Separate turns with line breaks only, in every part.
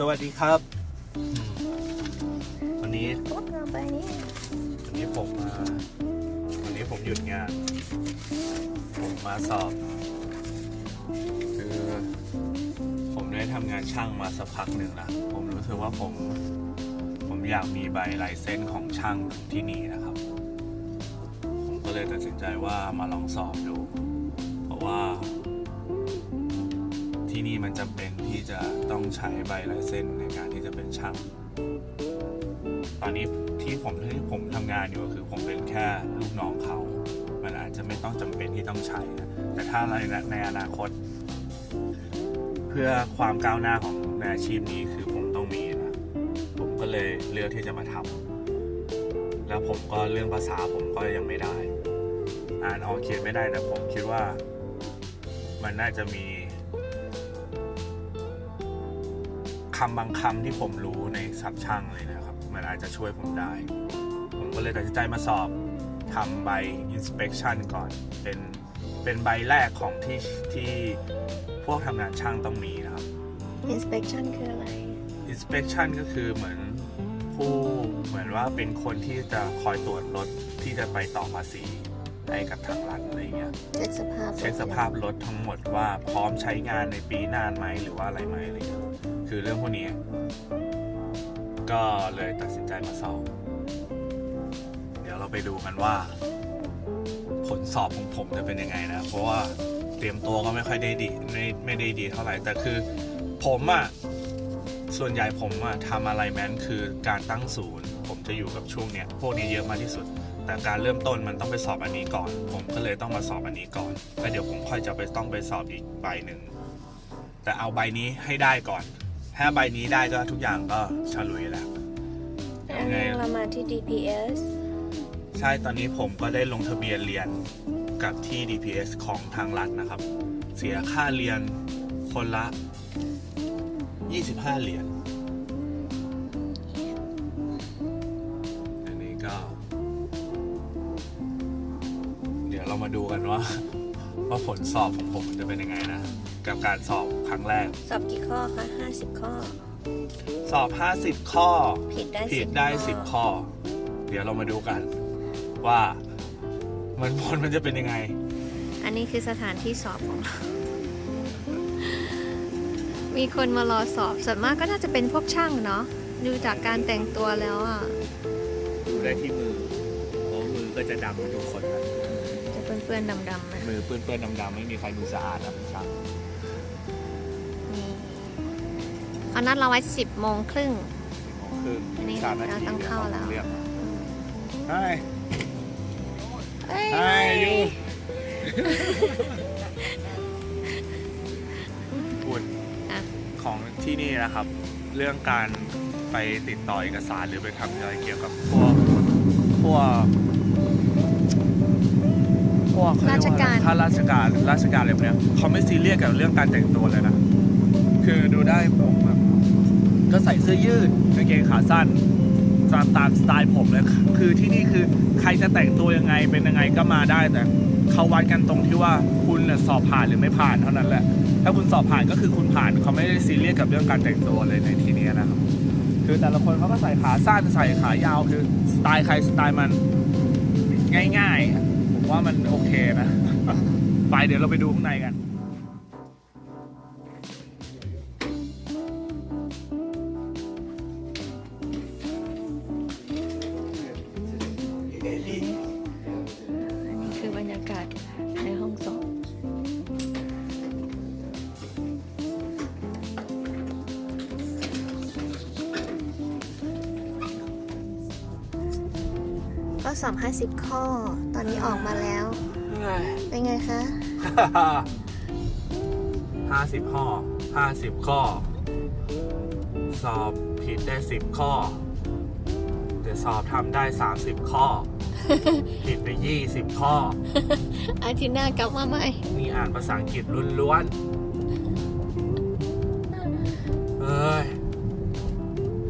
สวัสดีครับ วันนี้
พูดเราไปนี่
วันนี้ผมมา วันนี้ผมหยุดงาน ผมมาสอบ คือผมได้ทำงานช่างมาสักพักหนึ่งละผมรู้สึกว่าผม ผมอยากมีใบลายเส้นของช่างที่นี่นะครับ ผมก็เลยตัดสินใจว่ามาลองสอบดู เพราะว่า ที่นี่มันจำเป็นที่จะต้องใช้ใบลายเส้นในการที่จะเป็นช่าง ตอนนี้ที่ผมที่ผมทำงานอยู่ก็คือผมเป็นแค่ลูกน้องเขา มันอาจจะไม่ต้องจำเป็นที่ต้องใช้นะแต่ถ้าในในอนาคต เพื่อความก้าวหน้าของในอาชีพนี้คือผมต้องมีนะผมก็เลยเลือกที่จะมาทำแล้วผมก็เรื่องภาษาผมก็ยังไม่ได้ อ่านออกเขียนไม่ได้แต่ผมคิดว่ามันน่าจะมี คำบางคำที่ผมรู้ในศัพท์ช่างเลยนะครับ มันอาจจะช่วยผมได้ ผมก็เลยตัดสินใจมาสอบทำใบ inspection ก่อน เป็นเป็นใบแรกของที่ที่พวกทำงานช่างต้องมีนะครับ
อินสเปคชั่นคืออะไร
inspection ก็คือเหมือนผู้เหมือนว่าเป็นคนที่จะคอยตรวจรถที่จะไปต่อภาษีให้กับทางรัฐอะไรเงี้ย
เช็คสภาพ
เช็คสภาพรถทั้งหมดว่าพร้อมใช้งานในปีหน้าไหมหรือว่าอะไรไหมอะไรเงี้ย คือเรื่องพวกนี้ ก็เลยตัดสินใจมาสอบ เดี๋ยวเราไปดูกันว่า ผลสอบของผมจะเป็นยังไงนะ เพราะว่าเตรียมตัวก็ไม่ค่อยได้ดีไม่ไม่ได้ดีเท่าไหร่ แต่คือผมอะส่วนใหญ่ผมอะทำอะไรแมนคือการตั้งศูนย์ ผมจะอยู่กับช่วงเนี้ยพวกนี้เยอะมากที่สุด แต่การเริ่มต้นมันต้องไปสอบอันนี้ก่อน ผมก็เลยต้องมาสอบอันนี้ก่อนแล้วเดี๋ยวผมค่อยจะไปต้องไปสอบอีกใบหนึ่งแต่เอาใบนี้ให้ได้ก่อน ถ้าใบนี้ได้ก็ทุกอย่างก็ฉลุยแล้ว
อันนี้เรามาที่ DPS
ใช่ตอนนี้ผมก็ได้ลงทะเบียนเรียนกับที่ DPS ของทางรัฐนะครับ เสียค่าเรียนคนละ 25 เหรียญอันนี้ก็ เดี๋ยวเรามาดูกันว่า ว่าผลสอบของผมมันจะเป็นยังไงนะ กับการสอบครั้งแรก
สอบกี่ข้อคะ50ข้อ
สอบ 50 ข้อ
ผิดได้
ผิด
10
ได้
ข้อ
สิบข้อ เดี๋ยวเรามาดูกัน ว่ามันผลมันจะเป็นยังไง
อันนี้คือสถานที่สอบของเรา มีคนมารอสอบ ส่วนมากก็น่าจะเป็นพวกช่างเนาะ ดูจากการแต่งตัวแล้วอะ
ดูได้ที่มือเพราะมือก็จะดำกันทุกคนนะ
จะ เปื้อนๆดำๆนะ
มือเปื้อนๆดำๆไม่มีใครมือสะอาดนะเป็นช่าง
นี่เขานัดเราไว้10โมงครึ่ง
คือ
นี่
สามนาที
เราต้องเข้าแล้ว
เรียกใช่
เอ้ย
ใช่ยูคุณ
อะ
ของที่นี่นะครับ เรื่องการไปติดต่อเอกสารหรือไปทำอะไรเกี่ยวกับพวกพวกพ วกเขเย
ราช
ว่อะไกา
ร
ถ้าราชการราชการอะไรแบบเนี้ยเขาไม่ซีเรียสกับเรื่องการแต่งตัวเลยนะ คือดูได้ผมแบบก็ใส่เสื้อยืดกางเกงขาสั้นตามตามสไตล์ผมเลยคือที่นี่คือใครจะแต่งตัวยังไงเป็นยังไงก็มาได้แต่เขาวัดกันตรงที่ว่าคุณน่ะสอบผ่านหรือไม่ผ่านเท่านั้นแหละ ถ้าคุณสอบผ่านก็คือคุณผ่านเขาไม่ได้ซีเรียสกับเรื่องการแต่งตัวเลยในที่นี้นะครับ คือแต่ละคนเขาก็ใส่ขาสั้นใส่ขายาวคือสไตล์ใครสไตล์มันง่ายๆผม ว่ามันโอเคนะ ไปเดี๋ยวเราไปดูข้างในกัน
สอบ 50 ข้อ ตอนนี้ออกมาแล้วเป็นไงคะ
ห้าสิบข้อห้าสิบข้อ สอบผิดได้สิบข้อ แต่สอบทำได้สามสิบข้อ ผิดไปยี่สิบข้อ
อาทิตย์หน้ากลับมาใหม่
นี่อ่านภาษาอังกฤษล้วนๆเอ้ย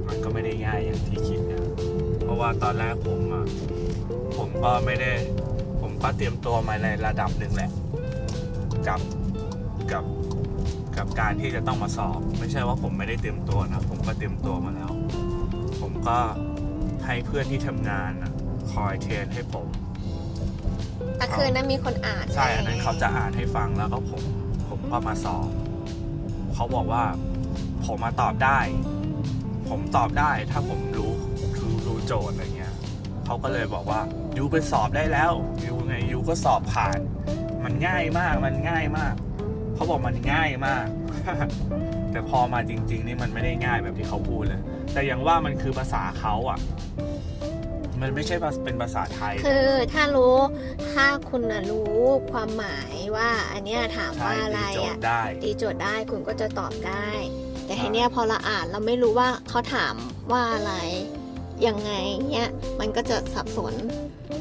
มันก็ไม่ได้ง่ายอย่างที่คิดนะ เพราะว่าตอนแรกผมอะผม ก็ไม่ได้ ผมก็เตรียมตัวมาในระดับหนึ่งแหละ กับกับกับการที่จะต้องมาสอบ ไม่ใช่ว่าผมไม่ได้เตรียมตัวนะ ผมก็เตรียมตัวมาแล้ว ผมก็ให้เพื่อนที่ทำงานน่ะคอยเทรนให้ผม
แต่คืนนั้นมีคนอ่าน
ใช่อันนั้น
ไง
เขาจะอ่านให้ฟังแล้วก็ผมผมก็มาสอบ เขาบอกว่า ผมมาตอบได้ ผมตอบได้ถ้าผมรู้รู้รู้โจทย์อะไรเงี้ย เขาก็เลยบอกว่ายูไปสอบได้แล้วยูไงยูก็สอบผ่าน มันง่ายมากมันง่ายมาก เขาบอกมันง่ายมาก แต่พอมาจริง ๆ นี่มันไม่ได้ง่ายแบบที่เขาพูดเลย แต่อย่างว่ามันคือภาษาเขาอะ มันไม่ใช่ภาษาเป็นภาษาไทย
คือถ้ารู้ถ้าคุณน่ะรู้ความหมายว่าอันเนี้ยถาม
ใช่
ว่าอะไร
ตีโจท
อะ
ย์ได้
ตีโจทย์ได้คุณก็จะตอบได้ แต่
ใช่
ทีเนี้ยพอเราอ่านเราไม่รู้ว่าเขาถามว่าอะไร ยังไงเนี้ยมันก็จะสับสน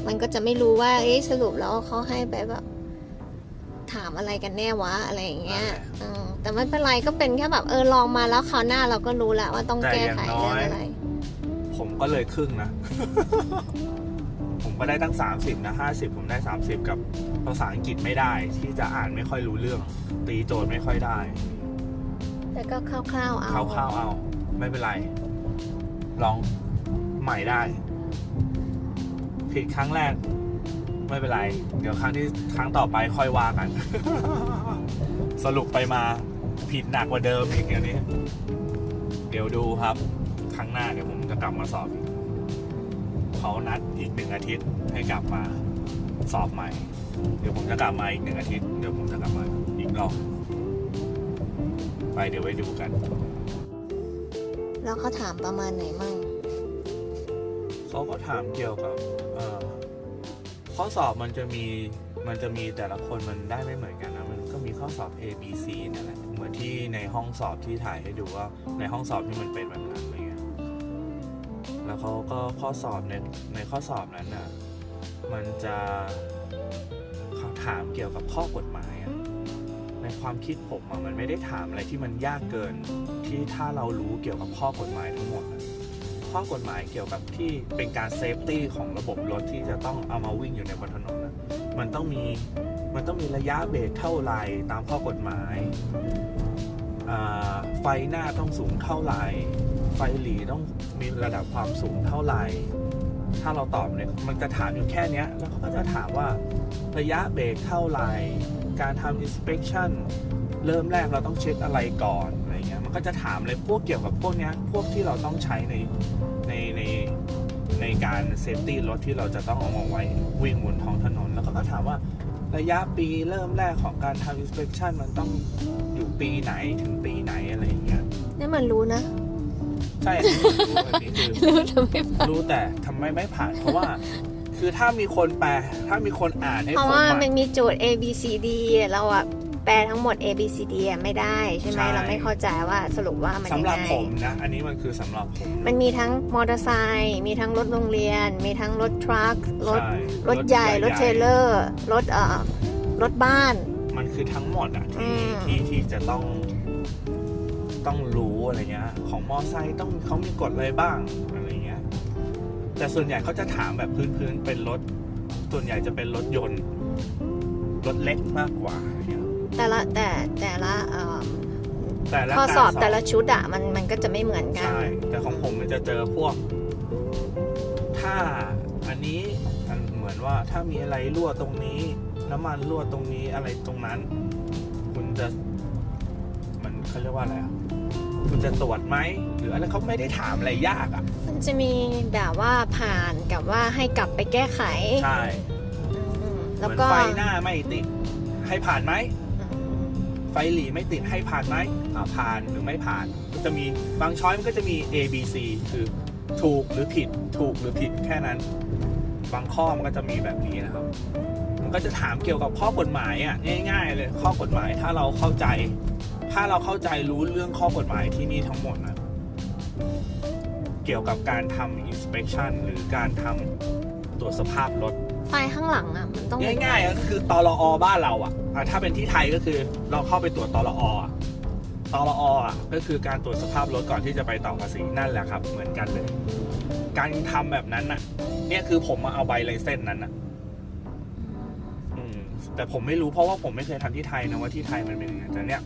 มันก็จะไม่รู้ว่าเอ๊ะสรุปแล้วเขาให้ไปแบบถามอะไรกันแน่วะอะไรอย่างเงี้ยอืมแต่ไม่เป็นไรก็เป็นแค่แบบเออลองมาแล้วคราวหน้าเราก็รู้แล้วว่าต้อง
แต่
แก้
อย่าง
ไข
น้
เรื่
อ
อง
ย
อะไร
ผมก็เลยครึ่งนะ ผมก็ได้ตั้ง 30นะ50 ผมได้ 30 กับภาษาอังกฤษไม่ได้ ที่จะอ่านไม่ค่อยรู้เรื่อง ตีโจทย์ไม่ค่อยได้
แต่ก็คร่าวๆเอา
คร่าวๆเอา ไม่เป็นไร ลอง ใหม่ได้ ผิดครั้งแรก ไม่เป็นไร เดี๋ยวครั้งที่ครั้งต่อไปค่อยว่ากัน สรุปไปมาผิดหนักกว่าเดิมอีกอย่างนี้ เดี๋ยวดูครับ ครั้งหน้าเดี๋ยวผมจะกลับมาสอบอีกเขานัดอีกหนึ่งอาทิตย์ให้กลับมาสอบใหม่ เดี๋ยวผมจะกลับมาอีกหนึ่งอาทิตย์เดี๋ยวผมจะกลับมาอีกรอบไปเดี๋ยวไปดูกัน
แล้วเขาถามประมาณไหนมั่ง
เขาก็ถามเกี่ยวกับข้อสอบมันจะมีมันจะมีแต่ละคนมันได้ไม่เหมือนกันนะมันก็มีข้อสอบ A B C นั่นแหละเหมือนที่ในห้องสอบที่ถ่ายให้ดูว่าในห้องสอบที่มันเป็นแบบนั้นอะไรเงี้ยแล้วเขาก็ข้อสอบในในข้อสอบนั้นน่ะมันจะเขาถามเกี่ยวกับข้อกฎหมายในความคิดผมอะมันไม่ได้ถามอะไรที่มันยากเกินที่ถ้าเรารู้เกี่ยวกับข้อกฎหมายทั้งหมดอะ ข้อกฎหมายเกี่ยวกับที่เป็นการเซฟตี้ของระบบรถที่จะต้องเอามาวิ่งอยู่ในบนถนนนะมันต้องมีมันต้องมีระยะเบรกเท่าไหร่ตามข้อกฎหมาย ไฟหน้าต้องสูงเท่าไหร่ ไฟหลีต้องมีระดับความสูงเท่าไหร่ ถ้าเราตอบเนี่ยมันจะถามอยู่แค่เนี้ยแล้วเขาก็จะถามว่าระยะเบรกเท่าไหร่ การทำ inspection เริ่มแรกเราต้องเช็คอะไรก่อนอะไรเงี้ยมันก็จะถามอะไรพวกเกี่ยวกับพวกเนี้ยพวกที่เราต้องใช้ในในในในการเซฟตี้รถที่เราจะต้องเอามาไว้วิ่งบนท้องถนน แล้วก็ก็ถามว่าระยะปีเริ่มแรกของการทำ inspection มันต้องอยู่ปีไหนถึงปีไหนอะไรอย่างเงี้ย
นี่มันรู้นะ
ใช่อันนี้ผมรู้อันนี้คือ
รู้ทำไมผ่าน
รู้แต่ทำไมไม่ผ่าน เพราะว่า คือถ้ามีคนแปล ถ้ามีคนอ่านให้
เพ
ผ
ราะ
ม
ว่า
อะ
มันมีโจทย์ A B C D เราอะแปลทั้งหมด A B C D อะไม่ได้ใช่ไหม
ใช่
เราไม่เข้าใจว่าสรุปว่ามัน
สำ
ยัง
หรับ
ไง
ผมนะ อันนี้มันคือสำหรับผม
มันมีทั้งมอเตอร์ไซค์มีทั้งรถโรงเรียน มีทั้งรถทรัครถ
ใช่
รถใหญ่ รถเทรลเลอร์ รถเอ่อรถบ้าน
มันคือทั้งหมดอะ
อื
ที่
ม
ที่ที่จะต้องต้องรู้อะไรเงี้ย ของมอไซค์ต้องเขามีกฎอะไรบ้างอะไรเงี้ย แต่ส่วนใหญ่เขาจะถามแบบพื้นๆเป็นรถ ส่วนใหญ่จะเป็นรถยนต์ รถเล็กมากกว่าอะไรเงี้ย
แต่ละแต่แต่ละเอ่อ
แต่ละ
ข้อ
การ
สอบแต่ละชุดอะมันมันก็จะไม่เหมือนกัน
ใช่ แต่ของผมมันจะเจอพวก ถ้าอันนี้มันเหมือนว่าถ้ามีอะไรรั่วตรงนี้ น้ำมันรั่วตรงนี้อะไรตรงนั้น คุณจะ มันเขาเรียกว่าอะไรอะคุณจะตรวจไหมหรืออะไรเขาไม่ได้ถามอะไรยากอะ
มันจะมีแบบว่าผ่านกับว่าให้กลับไปแก้ไข
ใช่
อืม
เห
แล้ว
มือน
ก็
ไฟหน้าไม่ติด ให้ผ่านไหม
อืม
ไฟหลีไม่ติดให้ผ่านไหมอ่าผ่านหรือไม่ผ่านก็จะมีบางช้อยมันก็จะมี A B C คือถูกหรือผิด ถูกหรือผิดแค่นั้น บางข้อมันก็จะมีแบบนี้นะครับ มันก็จะถามเกี่ยวกับข้อกฎหมายอะง่าย ๆ เลยข้อกฎหมายถ้าเราเข้าใจ ถ้าเราเข้าใจรู้เรื่องข้อกฎหมายที่นี่ทั้งหมดนะเกี่ยวกับการทำ inspection หรือการทำตรวจสภาพรถ
ไฟข้างหลังอะมันต้อง
ง่ายๆก็คือตลอบ้านเราอะอะ ถ้าเป็นที่ไทยก็คือเราเข้าไปตรวจตลออะตลออะก็คือการตรวจสภาพรถก่อนที่จะไปต่อภาษีนั่นแหละครับ เหมือนกันเลย การทำแบบนั้นน่ะ เนี่ยคือผมมาเอาใบไลเส้นนั้นน่ะแต่ผมไม่รู้เพราะว่าผมไม่เคยทำที่ไทยนะว่าที่ไทยมันเป็นยังไงแต่เนี่ย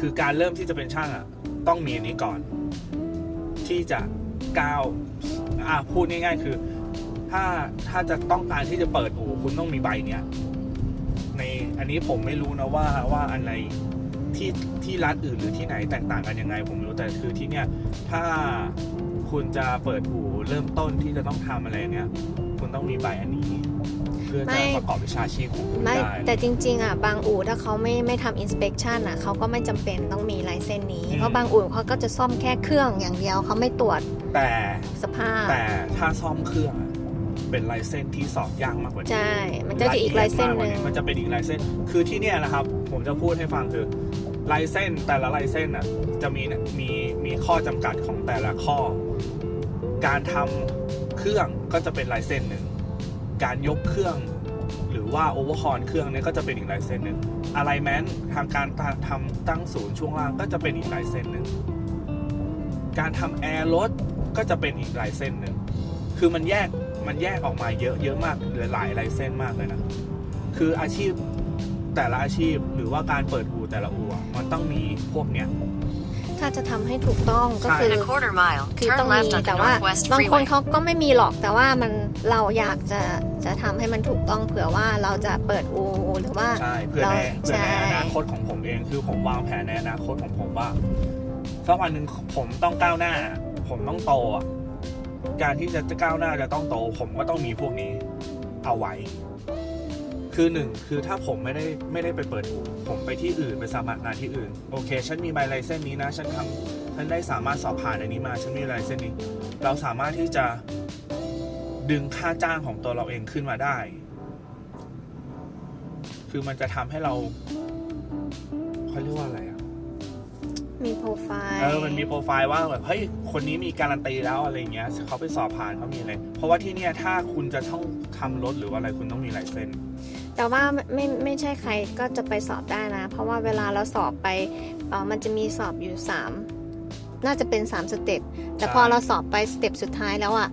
คือการเริ่มที่จะเป็นช่างอะ ต้องมีอันนี้ก่อน ที่จะก้าวอะพูดง่ายๆคือ ถ้าถ้าจะต้องการที่จะเปิดอู่คุณต้องมีใบเนี้ย ในอันนี้ผมไม่รู้นะว่าว่าอันไหนที่ที่ร้านอื่นหรือที่ไหนแตกต่างกันยังไง ผมไม่รู้แต่คือที่เนี้ยถ้าคุณจะเปิดอู่เริ่มต้นที่จะต้องทำอะไรเนี้ยคุณต้องมีใบอันนี้ เพื่อ
ไม่
จะประกอบวิชาชีพของคุณ
ไม่
ได้
แต่จริงๆอะบางอู่ถ้าเขาไม่ไม่ทำ inspection อะเขาก็ไม่จำเป็นต้องมีลายเส้นนี้ เพราะบางอู่เขาก็จะซ่อมแค่เครื่องอย่างเดียวเขาไม่ตรวจ
แต่
สภาพ
แต่ถ้าซ่อมเครื่องอะ เป็นลายเส้นที่สอบยากมากกว่านี้
ใช่ มันจะอีกลายเส้นหนึ่ง
มันจะเป็นอีกลายเส้น คือที่เนี่ยนะครับ ผมจะพูดให้ฟังคือลายเส้นแต่ละลายเส้นอะจะมีมีมีข้อจำกัดของแต่ละข้อ การทำเครื่องก็จะเป็นลายเส้นหนึ่ง การยกเครื่อง หรือว่าโอเวอร์ฮอนเครื่องเนี่ยก็จะเป็นอีกลายเส้นหนึ่งอะไรแม้นทางการทำตั้งศูนย์ช่วงล่างก็จะเป็นอีกลายเส้นหนึ่ง การทำแอร์รถก็จะเป็นอีกลายเส้นหนึ่ง คือมันแยก มันแยกออกมาเยอะเยอะมากหลายหลายลายเส้นมากเลยนะ คืออาชีพแต่ละอาชีพหรือว่าการเปิดอู่แต่ละอู่อะมันต้องมีพวกเนี้ย
ถ้าจะทำให้ถูกต้องก็
ใช่
คือ
In a quarter mile,
คือ
turn
ต้องมี
left onto
แต่ว่า
Northwest
บางคน
Freeway.
เขาก็ไม่มีหรอกแต่ว่ามันเราอยากจะจะทำให้มันถูกต้องเผื่อว่าเราจะเปิดอูหรือว่า
ใช่เพื่อใน
เรา
เพื่อใน
ใช่
อนาคตของผมเองคือผมวางแผนในอนาคตของผมว่าสักวันหนึ่งผมต้องก้าวหน้า ผมต้องโตอะ การที่จะจะก้าวหน้าจะต้องโต ผมก็ต้องมีพวกนี้เอาไว้ คือหนึ่งคือถ้าผมไม่ได้ไม่ได้ไปเปิดอู่ผมไปที่อื่นไปสมัครงานที่อื่น โอเค ฉันมีใบไลเส้นนี้นะ ฉันทำฉันได้สามารถสอบผ่านอันนี้มา ฉันมีไลเส้นนี้ เราสามารถที่จะดึงค่าจ้างของตัวเราเองขึ้นมาได้ คือมันจะทำให้เราเขาเรียกว่าอะไร
มีโปรไฟล์
เออมันมีโปรไฟล์ว่าแบบเฮ้ยคนนี้มีการันตีแล้วอะไรเงี้ยเขาไปสอบผ่านเขามีอะไรเพราะว่าที่เนี่ยถ้าคุณจะต้องทำรถหรือว่าอะไรคุณต้องมีลายเซ็น
แต่ว่าไม่ไม่ไม่ใช่ใครก็จะไปสอบได้นะ เพราะว่าเวลาเราสอบไปเอ่อมันจะมีสอบอยู่ 3 น่าจะเป็น 3 สเต็ป แต่พอเราสอบไปสเต็ปสุดท้ายแล้วอะ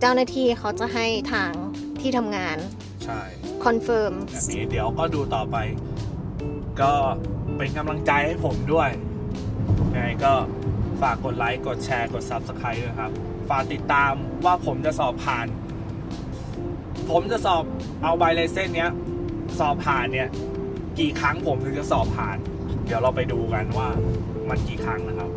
เจ้าหน้าที่เขาจะให้ทางที่ทำงาน
ใช่
คอนเฟิร์ม
แบบนี้เดี๋ยวก็ดูต่อไป ก็เป็นกำลังใจให้ผมด้วย ยังไงก็ฝากกดไลค์ กดแชร์ กด Subscribe ด้วยครับ ฝากติดตามว่าผมจะสอบผ่าน ผมจะสอบเอาใบไลเส้นเนี้ย สอบผ่านเนี่ย กี่ครั้งผมถึงจะสอบผ่าน เดี๋ยวเราไปดูกันว่ามันกี่ครั้งนะครับ